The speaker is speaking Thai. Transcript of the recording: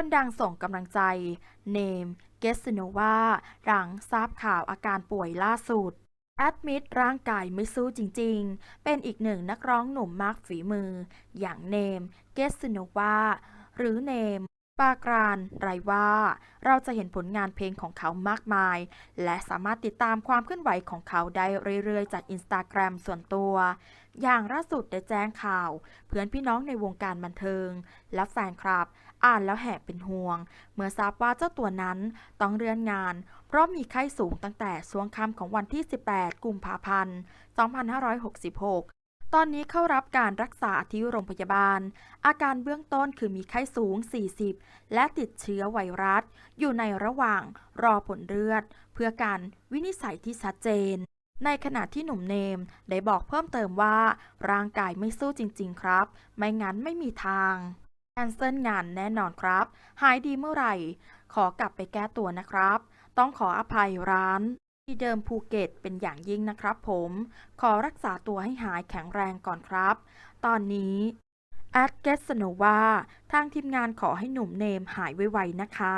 คนดังส่งกำลังใจ เนม เกสโนวาหลังทราบข่าวอาการป่วยล่าสุดแอดมิดร่างกายไม่สู้จริงๆ เป็นอีกหนึ่งนักร้องหนุ่มมากฝีมือ อย่างเนม เกสโนวาหรือเนม ปากรานไรว่า เราจะเห็นผลงานเพลงของเขามากมาย และสามารถติดตามความเคลื่อนไหวของเขาได้เรื่อยๆ จากอินสตาแกรมส่วนตัว อย่างล่าสุดได้แจ้งข่าว เพื่อนพี่น้องในวงการบันเทิง และแฟนคลับ อ่านแล้วแหบเป็นห่วง เมื่อทราบว่าเจ้าตัวนั้นต้องเลื่อนงาน เพราะมีไข้สูงตั้งแต่ช่วงค่ำของวันที่ 18 กุมภาพันธ์ 2566 ตอนนี้เข้ารับการรักษาที่โรงพยาบาล อาการเบื้องต้นคือมีไข้สูง 40 และติดเชื้อไวรัส อยู่ในระหว่างรอผลเลือด เพื่อการวินิจฉัยที่ชัดเจน ในขณะที่หนุ่มเนมได้บอกเพิ่มเติมว่า ร่างกายไม่สู้จริง ๆ ครับ ไม่งั้นไม่มีทางแคนเซิลงานแน่นอนครับ หายดีเมื่อไหร่ ขอกลับไปแก้ตัวนะครับ ต้องขออภัยร้าน ที่เดิมภูเก็ตเป็นอย่างยิ่งนะครับผม ขอรักษาตัวให้หายแข็งแรงก่อนครับ ตอนนี้แอดเกสโนวาทางทีมงานขอให้หนุ่มเนมหายไวๆนะคะ